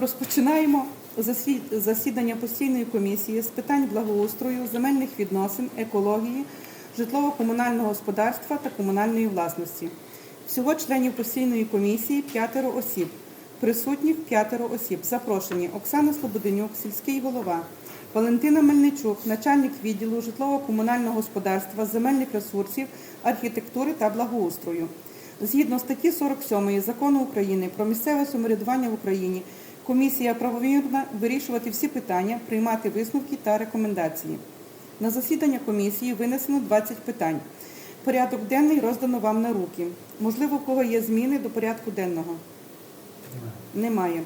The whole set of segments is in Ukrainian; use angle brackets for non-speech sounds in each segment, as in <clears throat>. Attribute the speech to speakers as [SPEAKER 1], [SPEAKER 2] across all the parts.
[SPEAKER 1] Розпочинаємо засі- засідання постійної комісії з питань благоустрою, земельних відносин, екології, житлово-комунального господарства та комунальної власності. Всього членів постійної комісії п'ятеро осіб. Присутніх п'ятеро осіб. Запрошені Оксана Слободенюк, сільський голова, Валентина Мельничук, начальник відділу житлово-комунального господарства, земельних ресурсів, архітектури та благоустрою. Згідно статті 47 Закону України про місцеве самоврядування в Україні, комісія правомірна вирішувати всі питання, приймати висновки та рекомендації. На засідання комісії винесено 20 питань. Порядок денний роздано вам на руки. Можливо, у кого є зміни до порядку денного? Немає.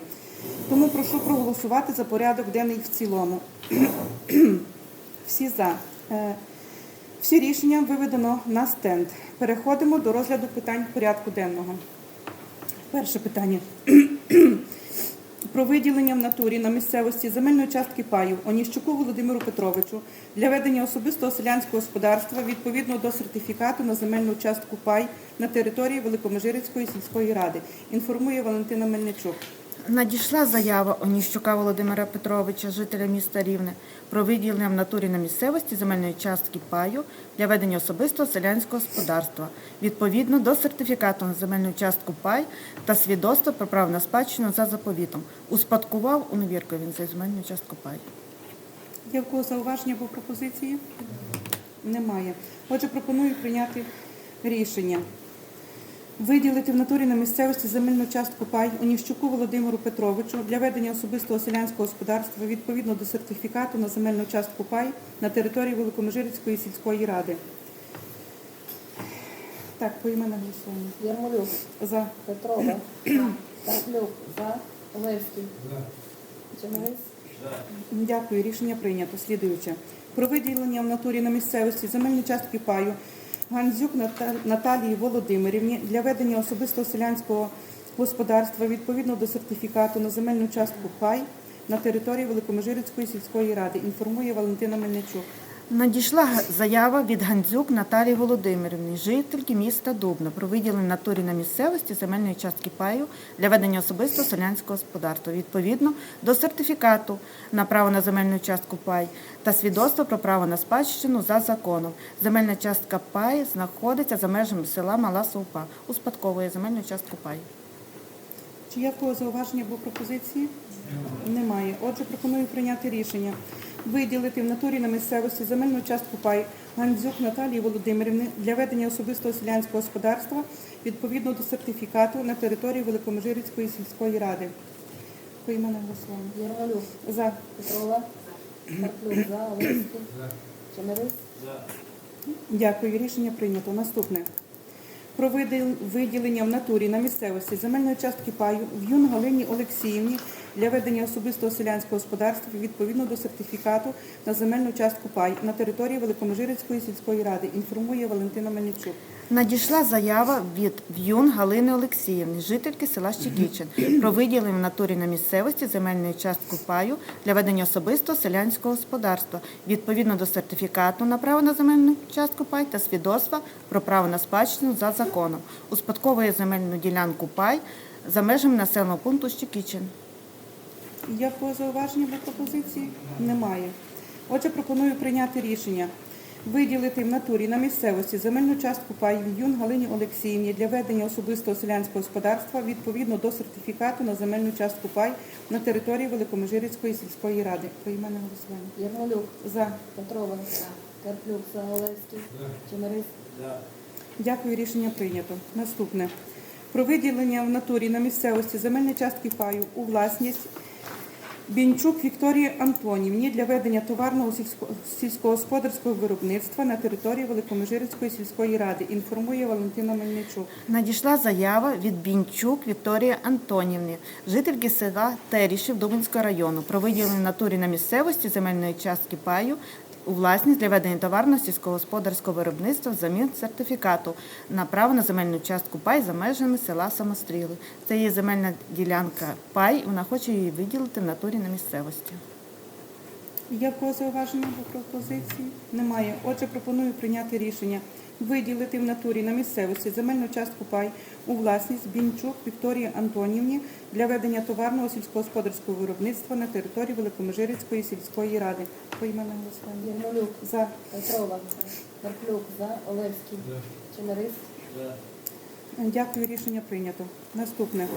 [SPEAKER 1] Тому прошу проголосувати за порядок денний в цілому. <clears throat> Всі за. Е, Всі рішення виведено на стенд. Переходимо до розгляду питань порядку денного. Перше питання. <clears throat> Про виділення в натурі на місцевості земельної частки паю Оніщуку Володимиру Петровичу для ведення особистого селянського господарства відповідно до сертифікату на земельну частку пай на території Великомежирицької сільської ради. Інформує Валентина Мельничук.
[SPEAKER 2] Надійшла заява Оніщука Володимира Петровича, жителя міста Рівне, про виділення в натурі на місцевості земельної частки паю для ведення особистого селянського господарства відповідно до сертифікату на земельну частку пай та свідоцтва про право на спадщину за заповітом. Успадкував у невірку він за земельну частку пай.
[SPEAKER 1] Є в кого зауваження або пропозиції? Немає. Отже, пропоную прийняти рішення. Виділити в натурі на місцевості земельну частку пай Оніщуку Володимиру Петровичу для ведення особистого селянського господарства відповідно до сертифікату на земельну частку пай на території Великомежирицької сільської ради. Так, поіменне голосування.
[SPEAKER 3] Ярмолюк,
[SPEAKER 1] За.
[SPEAKER 3] Петрова, Карплюк, <clears throat> за, Олевський, Чемерис,
[SPEAKER 1] Дякую, рішення прийнято. Слідуюче. Про виділення в натурі на місцевості земельної частки паю Гандзюк Наталії Володимирівні для ведення особистого селянського господарства відповідно до сертифікату на земельну частку пай на території Великомежирицької сільської ради. Інформує Валентина Мельничук.
[SPEAKER 2] Надійшла заява від Гандзюк Наталії Володимирівни, жительки міста Дубна, про виділення натурі на місцевості земельної частки паю для ведення особистого селянського господарства відповідно до сертифікату на право на земельну частку пай та свідоцтва про право на спадщину за законом. Земельна частка пай знаходиться за межами села Мала Совпа. Успадковує земельну частку пай.
[SPEAKER 1] Чи є в кого зауваження або пропозиції? Немає. Отже, пропоную прийняти рішення. Виділити в натурі на місцевості земельну частку пай Гандзюк Наталії Володимирівни для ведення особистого селянського господарства відповідно до сертифікату на території Великомежирицької сільської ради. Поіменне голосування.
[SPEAKER 3] Ярмолюк,
[SPEAKER 1] За.
[SPEAKER 3] Петрова, Карплюк, за, Олевський, Чемерис,
[SPEAKER 1] Дякую. Рішення прийнято. Наступне. Про виділення в натурі на місцевості земельної частки паю в юн Галині Олексіївні для ведення особистого селянського господарства відповідно до сертифікату на земельну частку пай на території Великомежирицької сільської ради. Інформує Валентина Мельничук.
[SPEAKER 2] Надійшла заява від В'юн Галини Олексіївни, жительки села Щекічин, про виділення в натурі на місцевості земельної частки паю для ведення особистого селянського господарства відповідно до сертифікату на право на земельну частку пай та свідоцтва про право на спадщину за законом. Успадковує земельну ділянку пай за межами населеного пункту Щекічин.
[SPEAKER 1] Є в кого зауваження або пропозиції? Немає. Отже, пропоную прийняти рішення. Виділити в натурі на місцевості земельну частку пай юн Галині Олексіївні для ведення особистого селянського господарства відповідно до сертифікату на земельну частку пай на території Великомежирицької сільської ради. Поіменне голосування.
[SPEAKER 3] Ярмолюк,
[SPEAKER 1] За.
[SPEAKER 3] Петрова, Карплюк, за, Олевський, Чемерис,
[SPEAKER 1] Дякую, рішення прийнято. Наступне. Про виділення в натурі на місцевості земельної частки паю у власність Бінчук Вікторії Антонівні для ведення товарного сільськогосподарського виробництва на території Великомежирської сільської ради. Інформує Валентина Мельничук.
[SPEAKER 2] Надійшла заява від Бінчук Вікторії Антонівни, жительки села Терішів Дубинського району, про виділення натурі на місцевості земельної частки паю у власність для ведення товарно сільськогосподарського виробництва взамін сертифікату на право на земельну частку пай за межами села Самостріли. Це є земельна ділянка пай, вона хоче її виділити в натурі на місцевості.
[SPEAKER 1] Є в кого зауваження або пропозиції? Немає. Отже, пропоную прийняти рішення виділити в натурі на місцевості земельну частку пай у власність Бінчук Вікторії Антонівні для ведення товарного сільськогосподарського виробництва на території Великомежирицької сільської ради. Поіменне голосування.
[SPEAKER 3] Ярмолюк,
[SPEAKER 1] За.
[SPEAKER 3] Петрова, Карплюк, за, Олевський, Чемерис,
[SPEAKER 1] Дякую, рішення прийнято. Наступне.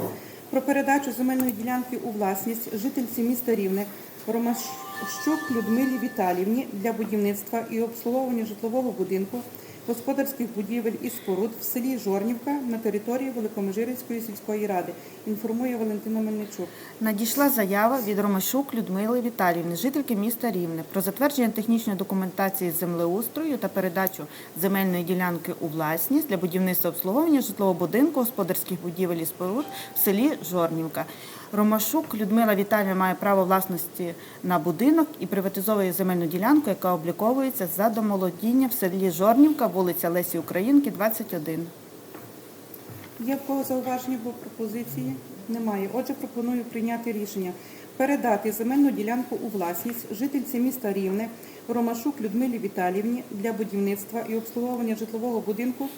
[SPEAKER 1] Про передачу земельної ділянки у власність жительці міста Рівне Ромащук Людмилі Віталівні для будівництва і обслуговування житлового будинку, господарських будівель і споруд в селі Жорнівка на території Великомежирицької сільської ради. Інформує Валентина Мельничук.
[SPEAKER 2] Надійшла заява від Ромашук Людмили Віталіївни, жительки міста Рівне, про затвердження технічної документації землеустрою та передачу земельної ділянки у власність для будівництва обслуговування житлового будинку, господарських будівель і споруд в селі Жорнівка. Ромашук Людмила Віталіївна має право власності на будинок і приватизовує земельну ділянку, яка обліковується за домолодіння в селі Жорнівка, вулиця Лесі Українки, 21.
[SPEAKER 1] Є в кого зауваження або пропозиції? Немає. Отже, пропоную прийняти рішення передати земельну ділянку у власність жительці міста Рівне Ромашук Людмилі Віталіївні для будівництва і обслуговування житлового будинку,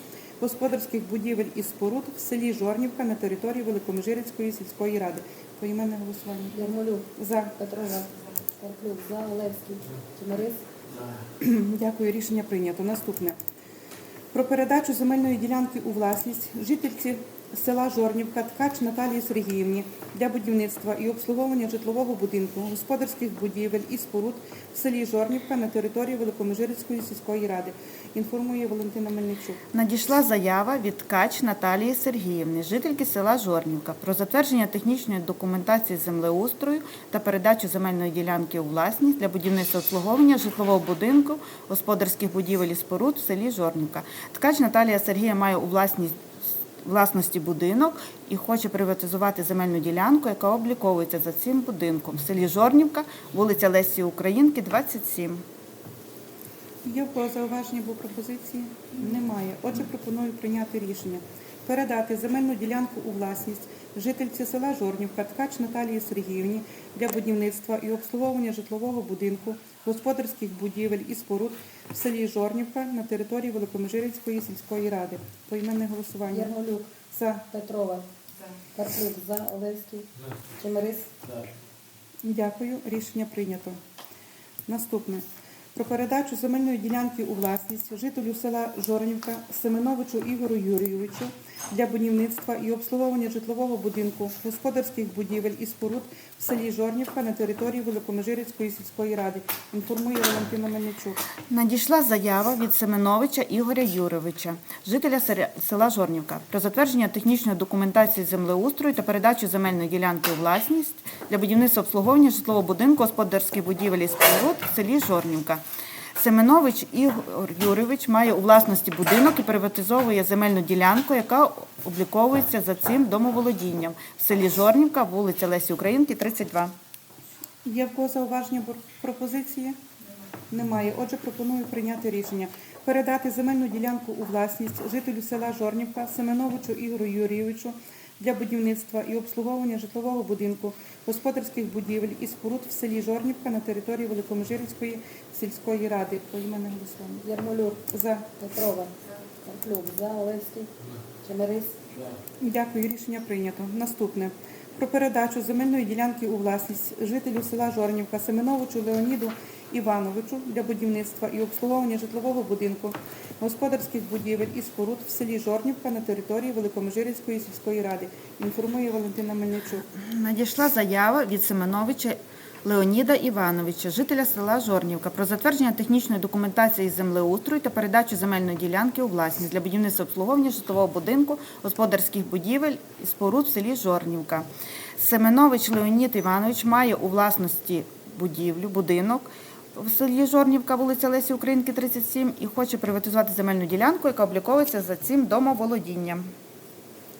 [SPEAKER 1] господарських будівель і споруд в селі Жорнівка на території Великомежирицької сільської ради. Поіменне голосування.
[SPEAKER 3] Ярмолюк,
[SPEAKER 1] За.
[SPEAKER 3] Петрова, Карплюк, за, Олевський, Чемерис, <clears throat>
[SPEAKER 1] Дякую, рішення прийнято. Наступне. Про передачу земельної ділянки у власність жительці села Жорнівка Ткач Наталії Сергіївні для будівництва і обслуговування житлового будинку, господарських будівель і споруд в селі Жорнівка на території Великомежирицької сільської ради. Інформує Валентина Мельничук.
[SPEAKER 2] Надійшла заява від Ткач Наталії Сергіївни, жительки села Жорнівка, про затвердження технічної документації землеустрою та передачу земельної ділянки у власність для будівництва обслуговування житлового будинку, господарських будівель і споруд в селі Жорнівка. Ткач Наталія Сергія має у власність власності будинок і хоче приватизувати земельну ділянку, яка обліковується за цим будинком в селі Жорнівка, вулиця Лесі Українки, 27.
[SPEAKER 1] Є в кого зауваження або пропозиції? Немає. Отже, пропоную прийняти рішення. Передати земельну ділянку у власність жительці села Жорнівка Ткач Наталії Сергіївні для будівництва і обслуговування житлового будинку, господарських будівель і споруд в селі Жорнівка на території Великомежирицької сільської ради. Поіменне голосування.
[SPEAKER 3] Ярмолюк,
[SPEAKER 1] За.
[SPEAKER 3] Петрова, Карплюк, за, Олевський, Чемерис,
[SPEAKER 1] Дякую. Рішення прийнято. Наступне. Про передачу земельної ділянки у власність жителю села Жорнівка Семеновичу Ігору Юрійовичу для будівництва і обслуговування житлового будинку, господарських будівель і споруд в селі Жорнівка на території Великомежирицької сільської ради. Інформує Валентина Мельничук.
[SPEAKER 2] Надійшла заява від Семеновича Ігоря Юровича, жителя села Жорнівка, про затвердження технічної документації землеустрою та передачу земельної ділянки у власність для будівництва обслуговування житлового будинку, господарських будівель і споруд в селі Жорнівка. Семенович Ігор Юрійович має у власності будинок і приватизовує земельну ділянку, яка обліковується за цим домоволодінням в селі Жорнівка, вулиця Лесі Українки, 32.
[SPEAKER 1] Є в кого зауваження пропозиції? Немає. Отже, пропоную прийняти рішення. Передати земельну ділянку у власність жителю села Жорнівка Семеновичу Ігору Юрійовичу для будівництва і обслуговування житлового будинку, господарських будівель і споруд в селі Жорнівка на території Великомежирицької сільської ради. Поіменне голосування.
[SPEAKER 3] Ярмолюк,
[SPEAKER 1] За.
[SPEAKER 3] Петрова, Карплюк, за, Олевський, Чемерис,
[SPEAKER 1] Дякую, рішення прийнято. Наступне. Про передачу земельної ділянки у власність жителю села Жорнівка Семеновичу Леоніду Івановичу для будівництва і обслуговування житлового будинку, господарських будівель і споруд в селі Жорнівка на території Великомежирицької сільської ради. Інформує Валентина Мельничук.
[SPEAKER 2] Надійшла заява від Семеновича Леоніда Івановича, жителя села Жорнівка, про затвердження технічної документації землеустрою та передачу земельної ділянки у власність для будівництва обслуговування житлового будинку, господарських будівель і споруд в селі Жорнівка. Семенович Леонід Іванович має у власності будівлю, будинок в селі Жорнівка, вулиця Лесі Українки, 37, і хоче приватизувати земельну ділянку, яка обліковується за цим домоволодінням.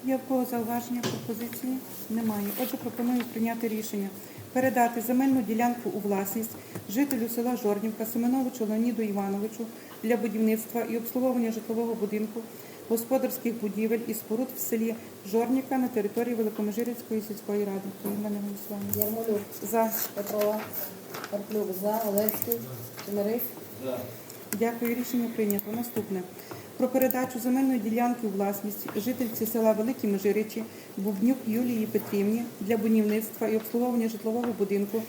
[SPEAKER 1] Є в кого зауваження пропозиції? Немає. Отже, пропоную прийняти рішення. Передати земельну ділянку у власність жителю села Жорнівка Семеновичу Леоніду Івановичу для будівництва і обслуговування житлового будинку, господарських будівель і споруд в селі Жорніка на території Великомежирицької сільської ради. Поіменне голосування.
[SPEAKER 3] Ярмолюк,
[SPEAKER 1] За.
[SPEAKER 3] Петрова, Карплюк, за, Олевський, Чемерис,
[SPEAKER 1] Дякую, рішення прийнято. Наступне. Про передачу земельної ділянки у власність жительці села Великі Межиричі Бубнюк Юлії Петрівні для будівництва і обслуговування житлового будинку,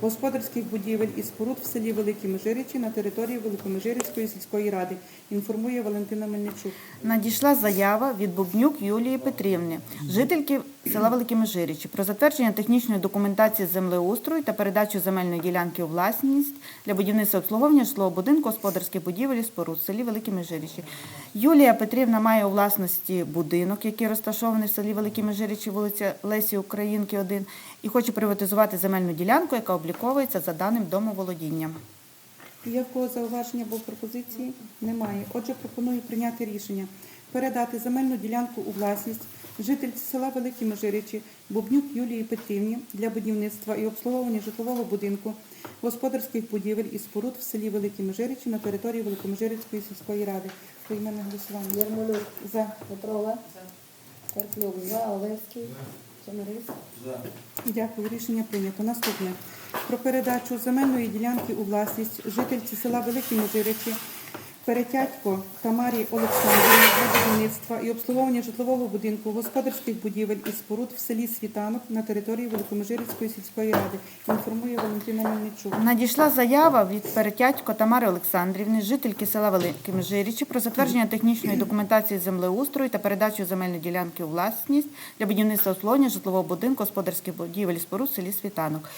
[SPEAKER 1] господарських будівель і споруд в селі Великі Межиричі на території Великомежирицької сільської ради. Інформує Валентина Мельничук.
[SPEAKER 2] Надійшла заява від Бубнюк Юлії Петрівни, жительки села Великі Межирічі, про затвердження технічної документації землеустрою та передачу земельної ділянки у власність для будівництва обслуговування житлового будинку, господарських будівель і споруд в селі Великі. Юлія Петрівна має у власності будинок, який розташований в селі Великі вулиця Лесі Українки, 1, і хоче приватизувати земельну ділянку, яка обліковується за даним домоволодінням.
[SPEAKER 1] Є в кого зауваження або пропозиції? Немає. Отже, пропоную прийняти рішення передати земельну ділянку у власність жительці села Великі Межиричі Бубнюк Юлії Петрівні для будівництва і обслуговування житлового будинку, господарських будівель і споруд в селі Великі Межиричі на території Великомежирицької сільської ради. Поіменне голосування.
[SPEAKER 3] Ярмолюк,
[SPEAKER 1] За.
[SPEAKER 3] Петрова, Карплюк, за, Олевський, Чемерис,
[SPEAKER 1] Дякую, рішення прийнято. Наступне. Про передачу земельної ділянки у власність. Жительці села Великі Межиричі Перетятько Тамарі Олександрівні для будівництва і обслуговування житлового будинку, господарських будівель і споруд в селі Світанок на території Великомежирицької сільської ради. Інформує Валентина Мельничук.
[SPEAKER 2] Надійшла заява від перетятько Тамари Олександрівни, жительки села Великі Межирічі, про затвердження технічної документації землеустрою та передачу земельної ділянки у власність для будівництва обслуговування житлового будинку, господарських будівель і споруд в селі Світанок.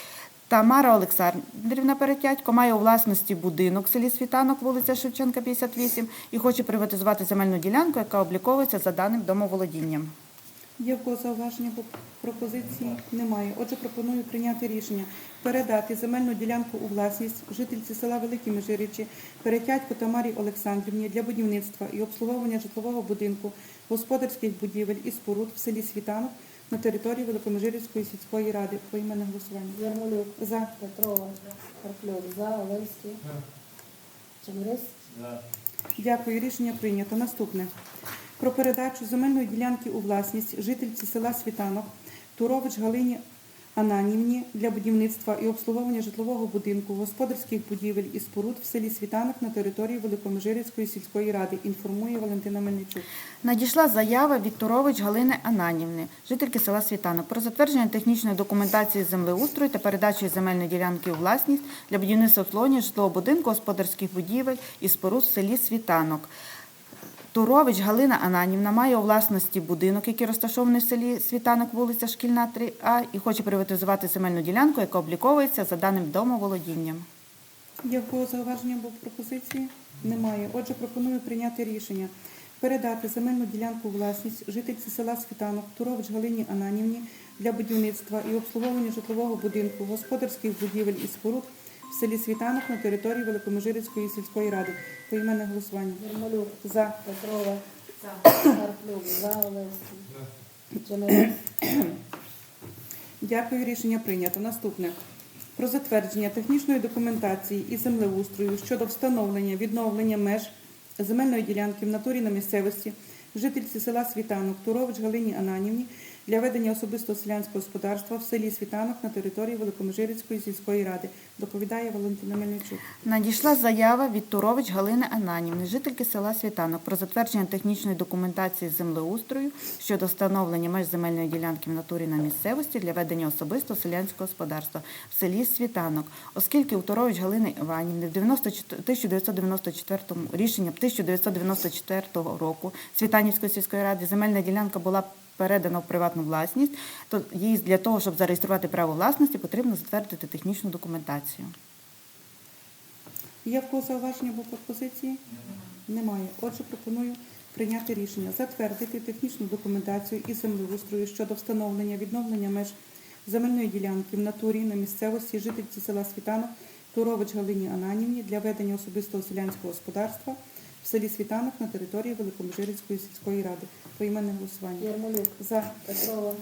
[SPEAKER 2] Тамара Олександрівна Перетятько має у власності будинок в селі Світанок, вулиця Шевченка, 58, і хоче приватизувати земельну ділянку, яка обліковується за даним домоволодінням.
[SPEAKER 1] Є в кого зауваження або пропозиції? Немає. Отже, пропоную прийняти рішення передати земельну ділянку у власність жительці села Великі Межиричі Перетятько Тамарі Олександрівні для будівництва і обслуговування житлового будинку, господарських будівель і споруд в селі Світанок на території Великомежирівської сільської ради. Поіменне голосування.
[SPEAKER 3] Ярмолюк,
[SPEAKER 1] За.
[SPEAKER 3] Петрова, Карплюк, за, Олевський, Чемерис,
[SPEAKER 1] Дякую. Рішення прийнято. Наступне. Про передачу земельної ділянки у власність жительці села Світанок Турович Галині Ананівні для будівництва і обслуговування житлового будинку, господарських будівель і споруд в селі Світанок на території Великомежирицької сільської ради. Інформує Валентина Мельничук.
[SPEAKER 2] Надійшла заява від Турович Галини Ананівни, жительки села Світанок, про затвердження технічної документації землеустрою та передачу земельної ділянки у власність для будівництва обслуговування житлового будинку, господарських будівель і споруд в селі Світанок. Турович Галина Ананівна має у власності будинок, який розташований в селі Світанок, вулиця Шкільна, 3А, і хоче приватизувати земельну ділянку, яка обліковується за даним домоволодінням.
[SPEAKER 1] Є в кого зауваження або пропозиції? Немає. Отже, пропоную прийняти рішення передати земельну ділянку власність жительці села Світанок Турович Галині Ананівні для будівництва і обслуговування житлового будинку, господарських будівель і споруд в селі Світанок на території Великомежирицької сільської ради. Поіменне голосування.
[SPEAKER 3] Ярмолюк,
[SPEAKER 1] За.
[SPEAKER 3] Петрова, Карплюк, за, Олевський,
[SPEAKER 1] Дякую, рішення прийнято. Наступне. Про затвердження технічної документації і землеустрою щодо встановлення відновлення меж земельної ділянки в натурі на місцевості жительці села Світанок Турович Галині Ананівні для ведення особистого селянського господарства в селі Світанок на території Великомежирицької сільської ради. Доповідає Валентина Мельничук.
[SPEAKER 2] Надійшла заява від Турович Галини Ананівни, жительки села Світанок, про затвердження технічної документації землеустрою щодо встановлення меж земельної ділянки в натурі на місцевості для ведення особистого селянського господарства в селі Світанок, оскільки у Турович Галини Іванівни в 94 1994 рішенням 1994 року Світанівської сільської ради земельна ділянка була передана в приватну власність, то їй для того, щоб зареєструвати право власності, потрібно затвердити технічну документацію.
[SPEAKER 1] Є в кого зауваження або пропозиції? Немає. Отже, пропоную прийняти рішення затвердити технічну документацію і землеустрою щодо встановлення відновлення меж земельної ділянки в натурі на місцевості жительці села Світанок Турович Галині Ананівні для ведення особистого селянського господарства в селі Світанок на території Великомежирицької сільської ради. Поіменне голосування.
[SPEAKER 3] Ярмолюк,
[SPEAKER 1] За.
[SPEAKER 3] Петрова,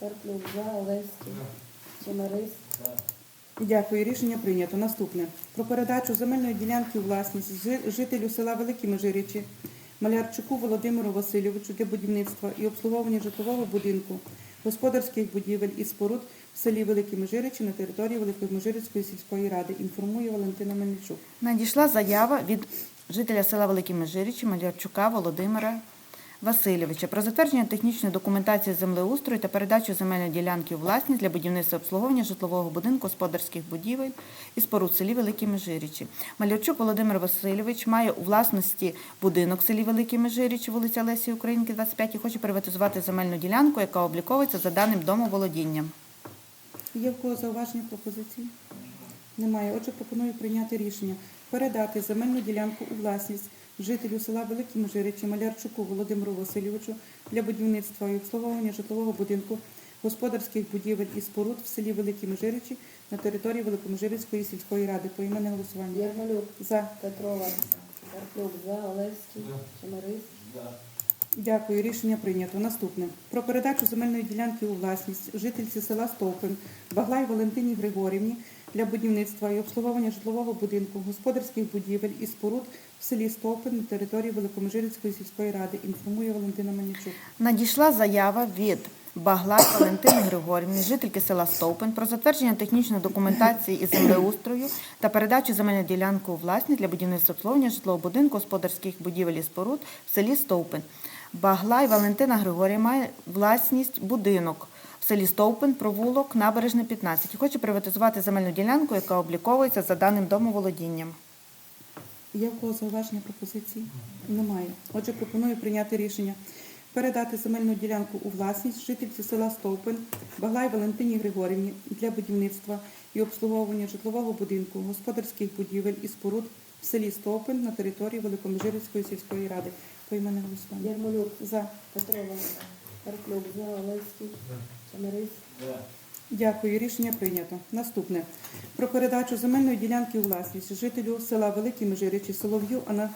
[SPEAKER 3] Карплюк, за, Олевський, Чемерис,
[SPEAKER 1] Дякую. Рішення прийнято. Наступне. Про передачу земельної ділянки у власність жи- жителю села Великі Межиричі Малярчуку Володимиру Васильовичу для будівництва і обслуговування житлового будинку, господарських будівель і споруд в селі Великі Межиричі на території Великомежирицької сільської ради. Інформує Валентина Мельничук.
[SPEAKER 2] Надійшла заява від жителя села Великі Межирічі Малярчука Володимира Васильовича про затвердження технічної документації землеустрою та передачу земельної ділянки у власність для будівництва обслуговування житлового будинку, господарських будівель і споруд в селі Великі Межирічі. Малярчук Володимир Васильович має у власності будинок в селі Великі Межирічі, вулиця Лесі Українки, 25, і хоче приватизувати земельну ділянку, яка обліковується за даним домоволодінням.
[SPEAKER 1] Є в кого зауваження пропозиції? Немає. Отже, пропоную прийняти рішення передати земельну ділянку у власність жителю села Великі Межиричі Малярчуку Володимиру Васильовичу для будівництва і обслуговування житлового будинку, господарських будівель і споруд в селі Великі Межиричі на території Великомежирицької сільської ради. Поіменне голосування.
[SPEAKER 3] Ярмолюк,
[SPEAKER 1] За.
[SPEAKER 3] Петрова, Карплюк, за, Олевський, Чемерис,
[SPEAKER 1] Дякую. Рішення прийнято. Наступне. Про передачу земельної ділянки у власність жительці села Стовпин Баглай Валентині Григорівні для будівництва і обслуговування житлового будинку, господарських будівель і споруд в селі Стовпин на території Великомежирицької сільської ради. Інформує Валентина Мельничук.
[SPEAKER 2] Надійшла заява від Баглай Валентини Григорівни, жительки села Стовпин, про затвердження технічної документації із землеустрою та передачу земельної ділянки у власність для будівництва обслуговування житлового будинку, господарських будівель і споруд в селі Стовпин. Баглай Валентина Григорівна має власність будинок в селі Стовпин, провулок, набережний 15 і хоче приватизувати земельну ділянку, яка обліковується за даним домоволодінням.
[SPEAKER 1] Є в кого зауваження пропозиції? Немає. Отже, пропоную прийняти рішення передати земельну ділянку у власність жительці села Стовпин Баглай Валентині Григорівні для будівництва і обслуговування житлового будинку, господарських будівель і споруд в селі Стовпин на території Великомежирицької сільської ради. Поіменне голосування.
[SPEAKER 3] Ярмолюк,
[SPEAKER 1] За.
[SPEAKER 3] Петрова, Карплюк, за, Олевський, Чемерис,
[SPEAKER 1] Дякую. Рішення прийнято. Наступне. Про передачу земельної ділянки у власність жителю села Великі Межиричі Солов'ю Ана-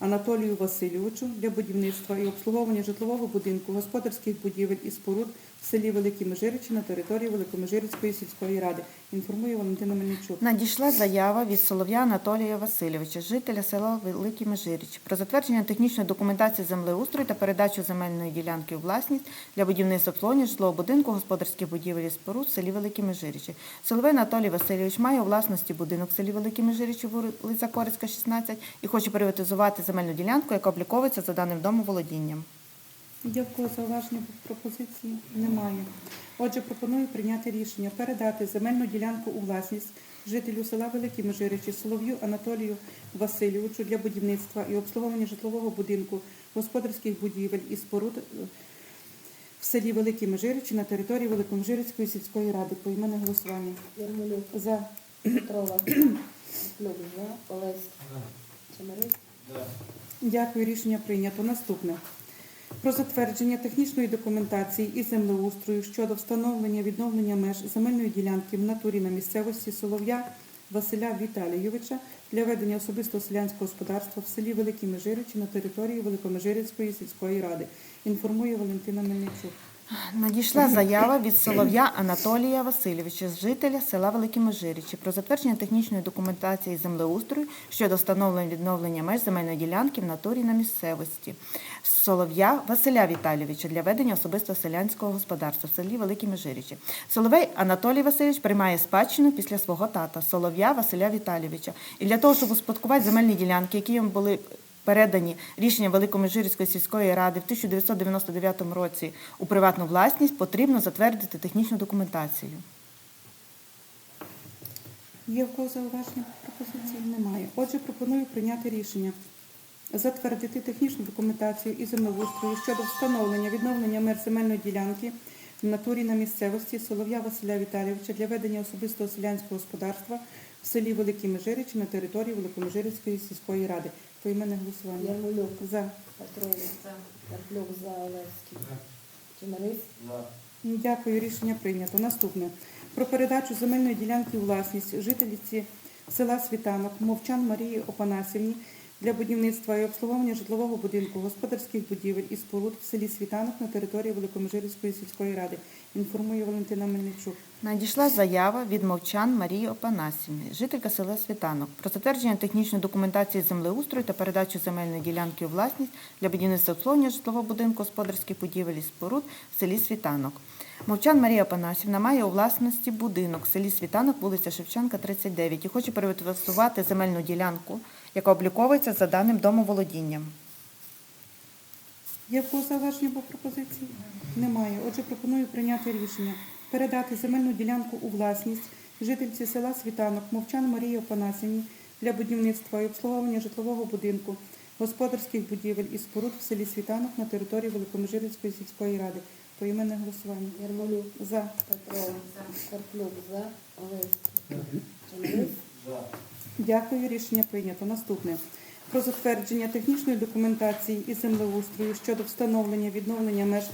[SPEAKER 1] Анатолію Васильовичу для будівництва і обслуговування житлового будинку, господарських будівель і споруд селі Великі Межиричі на території Великомежирицької сільської ради. Інформує Валентина Мельничук.
[SPEAKER 2] Надійшла заява від Солов'я Анатолія Васильовича, жителя села Великі Межиріч, про затвердження технічної документації землеустрою та передачу земельної ділянки у власність для будівництва обслуговування житлового будинку, господарських будівель і споруд в селі Великі Межирічі. Соловей Анатолій Васильович має у власності будинок в селі Великі Межирічі, вулиця Корицька, 16, і хоче приватизувати земельну ділянку, яка обліковується за даним домоволодінням.
[SPEAKER 1] Є в кого зауваження пропозиції? Немає. Отже, пропоную прийняти рішення передати земельну ділянку у власність жителю села Великі Межиричі Солов'ю Анатолію Васильовичу для будівництва і обслуговування житлового будинку, господарських будівель і споруд е, в селі Великі Межиричі на території Великомежирицької сільської ради. Поіменне голосування.
[SPEAKER 3] Ярмолюк,
[SPEAKER 1] За.
[SPEAKER 3] Петрова, за, Олевський,
[SPEAKER 1] Дякую, рішення прийнято. Наступне. Про затвердження технічної документації і землеустрою щодо встановлення відновлення меж земельної ділянки в натурі на місцевості Солов'я Василя Віталійовича для ведення особистого селянського господарства в селі Великі Межиричі на території Великомежирицької сільської ради. Інформує Валентина Мельничук.
[SPEAKER 2] Надійшла заява від Солов'я Анатолія Васильовича, жителя села Великі Межирічі, про затвердження технічної документації землеустрою щодо встановлення відновлення меж земельної ділянки в натурі на місцевості. Солов'я Василя Віталійовича для ведення особистого селянського господарства в селі Великі Межирічі. Соловей Анатолій Васильович приймає спадщину після свого тата Солов'я Василя Віталійовича. І для того, щоб успадкувати земельні ділянки, які йому були передані рішенням Великомежирської сільської ради в 1999 році у приватну власність, потрібно затвердити технічну документацію.
[SPEAKER 1] Є в кого зауваження пропозиції? Немає. Отже, пропоную прийняти рішення затвердити технічну документацію і землеустрою щодо встановлення відновлення мер земельної ділянки в натурі на місцевості Солов'я Василя Віталійовича для ведення особистого селянського господарства в селі Великі Межиричі на території Великомежирицької сільської ради. Поіменне голосування.
[SPEAKER 3] Ярмолюк,
[SPEAKER 1] За.
[SPEAKER 3] Петрова, Карплюк, за, Олевський, Чемерис,
[SPEAKER 1] Дякую, рішення прийнято. Наступне. Про передачу земельної ділянки у власність жителіці села Світанок Мовчан Марії Опанасівні для будівництва і обслуговування житлового будинку, господарських будівель і споруд в селі Світанок на території Великомежирівської сільської ради. Інформує Валентина Мельничук.
[SPEAKER 2] Надійшла заява від мовчан Марії Опанасівни, жителька села Світанок, про затвердження технічної документації землеустрою та передачу земельної ділянки у власність для будівництва обслуговування житлового будинку господарських будівель і споруд в селі Світанок. Мовчан Марія Опанасівна має у власності будинок в селі Світанок, вулиця Шевченка, 39, і хоче приватизувати земельну ділянку, яка обліковується за даним домоволодінням.
[SPEAKER 1] Є в кого зауваження або пропозиції? Немає. Отже, пропоную прийняти рішення передати земельну ділянку у власність жительці села Світанок Мовчан Марії Опанасівні для будівництва і обслуговування житлового будинку, господарських будівель і споруд в селі Світанок на території Великомежирівської сільської ради. Поіменне голосування.
[SPEAKER 3] Ярмолюк,
[SPEAKER 1] За.
[SPEAKER 3] Петрова, Карплюк, за.
[SPEAKER 1] Дякую, рішення прийнято. Наступне. Про затвердження технічної документації і землеустрою щодо встановлення відновлення меж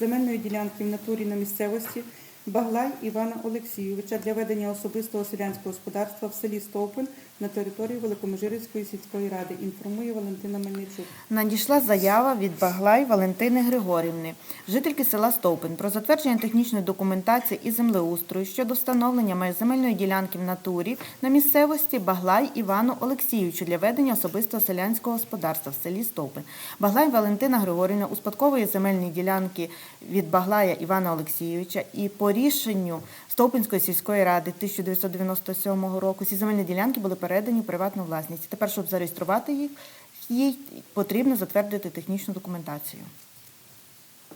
[SPEAKER 1] земельної ділянки в натурі на місцевості Баглай Івана Олексійовича для ведення особистого селянського господарства в селі Стовпин на території Великомежирівської сільської ради. Інформує Валентина Мельничук.
[SPEAKER 2] Надійшла заява від Баглай Валентини Григорівни, жительки села Стовпин, про затвердження технічної документації і землеустрою щодо встановлення земельної ділянки в натурі на місцевості Баглай Івану Олексійовичу для ведення особистого селянського господарства в селі Стовпин. Баглай Валентина Григорівна успадковує земельні ділянки від Баглая Івана Олексійовича і по рішенню Стовпинської сільської ради 1997 року ці земельні ділянки були передані у приватну власність. Тепер, щоб зареєструвати їх, їй потрібно затвердити технічну документацію.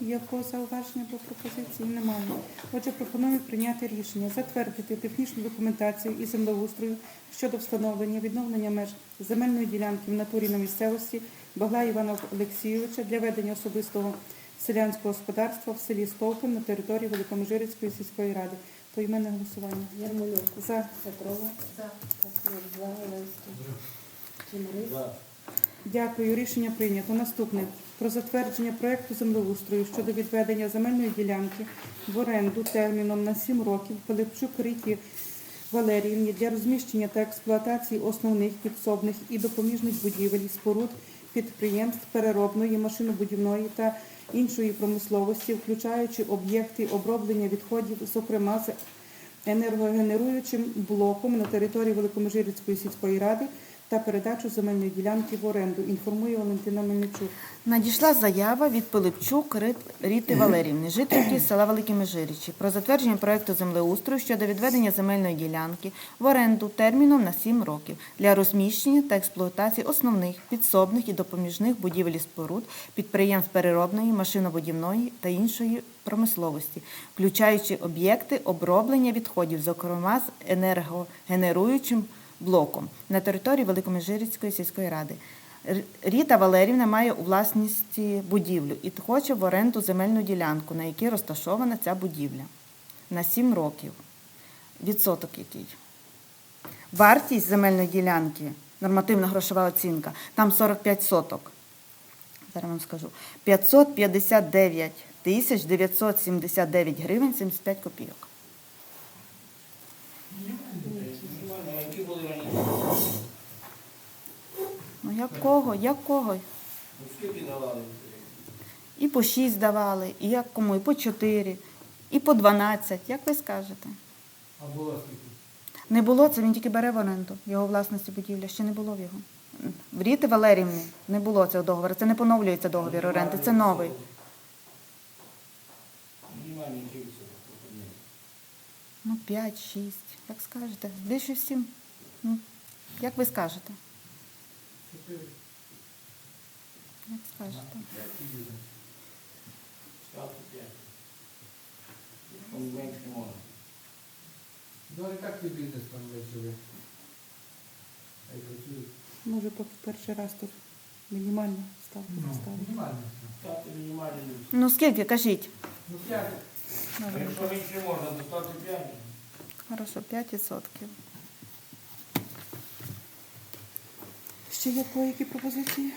[SPEAKER 1] Є в кого зауваження або пропозиції? Немає. Отже, пропоную прийняти рішення затвердити технічну документацію і землеустрою щодо встановлення відновлення меж земельної ділянки в натурі на місцевості Багла Івана Олексійовича для ведення особистого селянського господарства в селі Стовпин на території Великомежирицької сільської ради. Поіменне голосування.
[SPEAKER 3] Ярмолюк,
[SPEAKER 1] За.
[SPEAKER 3] Петрова, за.
[SPEAKER 1] Дякую. Рішення прийнято. Наступне про затвердження проекту землеустрою щодо відведення земельної ділянки в оренду терміном на 7 років Пилипчук Ріті Валеріївні для розміщення та експлуатації основних підсобних і допоміжних будівель і споруд підприємств переробної, машинобудівної та іншої промисловості, включаючи об'єкти оброблення відходів, зокрема з енергогенеруючим блоком на території Великомежирицької сільської ради та передачу земельної ділянки в оренду. Інформує Валентина Мельничук.
[SPEAKER 2] Надійшла заява від Пилипчук Ріти Валерівни, жительки села Великі Межирічі, про затвердження проекту землеустрою щодо відведення земельної ділянки в оренду терміном на 7 років для розміщення та експлуатації основних підсобних і допоміжних будівель і споруд підприємств переробної, машинобудівної та іншої промисловості, включаючи об'єкти оброблення відходів, зокрема з енергогенеруючим блоком на території Великомежирицької сільської ради. Ріта Валерівна має у власності будівлю і хоче в оренду земельну ділянку, на якій розташована ця будівля на 7 років. Відсоток який. Вартість земельної ділянки, нормативна грошова оцінка, там 45 соток. Зараз вам скажу. 559 тисяч 979 гривень 75 копійок.
[SPEAKER 4] Які були раніше?
[SPEAKER 2] Ну якого? Якого?
[SPEAKER 4] Ну, скільки давали?
[SPEAKER 2] І по 6 давали, і як кому, і по 4, і по 12, як ви скажете.
[SPEAKER 4] А було скільки?
[SPEAKER 2] Не було, це він тільки бере в оренду. Його власності будівля ще не було в його. В Ріти Валерівни не було цього договору. Це не поновлюється договір оренди, це новий. Ну, 5-6, як скажете. Більше всім. Ну, як ви скажете? Як скажете.
[SPEAKER 4] Ставте п'ять. Там менше не можна.
[SPEAKER 5] Ну, а як твій бізнес там весь живе? Хай працює.
[SPEAKER 1] Може, поки перший раз тут мінімальна ставка
[SPEAKER 5] Ну,
[SPEAKER 1] поставити.
[SPEAKER 5] мінімально.
[SPEAKER 4] Ставте мінімальний.
[SPEAKER 2] Ну, скільки, кажіть?
[SPEAKER 5] Ну, п'ять.
[SPEAKER 4] А Якщо менше можна, то ставте п'ять.
[SPEAKER 2] Хорошо, 5%.
[SPEAKER 1] Ще є в які пропозиції?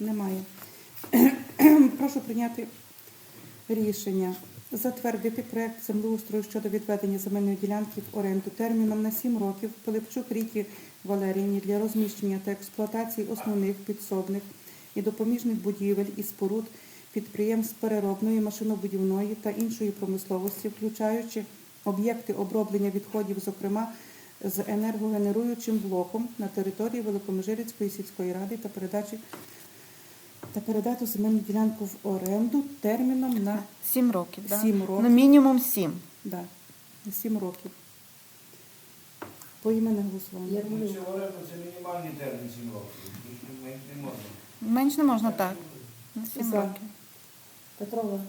[SPEAKER 1] Немає. <clears throat> Прошу прийняти рішення Затвердити проект землеустрою щодо відведення земельної ділянки в оренду терміном на 7 років Пилипчук Ріті Валеріївні для розміщення та експлуатації основних підсобних і допоміжних будівель і споруд підприємств переробної, машинобудівної та іншої промисловості, включаючи об'єкти оброблення відходів, зокрема з енергогенеруючим блоком на території Великомежирицької сільської ради та передачі та передати земельну ділянку в оренду терміном на
[SPEAKER 2] Сім років, да?
[SPEAKER 1] Сім років.
[SPEAKER 2] Ну, мінімум сім.
[SPEAKER 1] Да, на 7 років. Поіменне голосування.
[SPEAKER 4] Це мінімальний термін 7 років. Більше Не можна.
[SPEAKER 2] Менш не можна так. На сім
[SPEAKER 1] За.
[SPEAKER 2] років.
[SPEAKER 3] Петрова,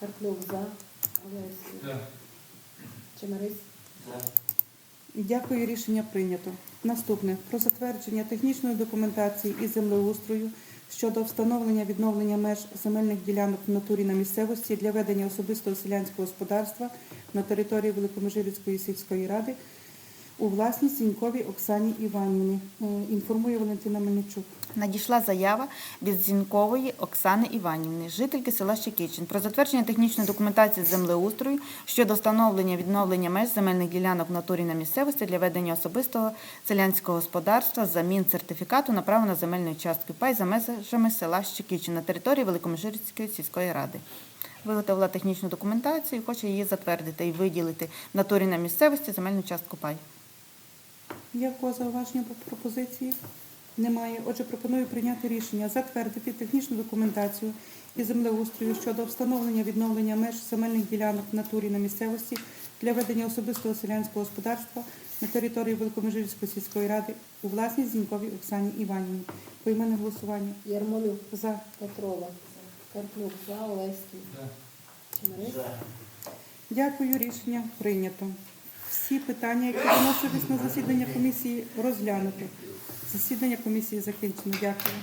[SPEAKER 3] Карплюк, за. Олеський,
[SPEAKER 5] За.
[SPEAKER 3] Чемерис,
[SPEAKER 1] Дякую, рішення прийнято. Наступне про затвердження технічної документації і землеустрою щодо встановлення відновлення меж земельних ділянок в натурі на місцевості для ведення особистого селянського господарства на території Великомежирівської сільської ради у власність Зіньковій Оксані Іванівні. Е, Інформує Валентина Мельничук.
[SPEAKER 2] Надійшла заява від Зінькової Оксани Іванівни, жительки села Щекичин, про затвердження технічної документації землеустрою щодо встановлення відновлення меж земельних ділянок в натурі на місцевості для ведення особистого селянського господарства замін сертифікату на право на земельну частку пай за межами села Щекичин на території Великомежирської сільської ради. Виготовила технічну документацію хоче її затвердити і виділити в натурі на місцевості земельну частку пай.
[SPEAKER 1] Є в кого зауваження по пропозиції? Немає. Отже, пропоную прийняти рішення затвердити технічну документацію і землеустрою щодо встановлення відновлення меж земельних ділянок в натурі на місцевості для ведення особистого селянського господарства на території Великомежирської сільської ради у власність Зіньковій Оксані Іванівні. Поіменне голосування.
[SPEAKER 3] Ярмолюк,
[SPEAKER 1] За.
[SPEAKER 3] Петрова, Карплюк, за. Олеський,
[SPEAKER 4] За.
[SPEAKER 1] Дякую, рішення прийнято. Всі питання, які виносились на засідання комісії, розглянути. Засідання комісії закінчено. Дякую.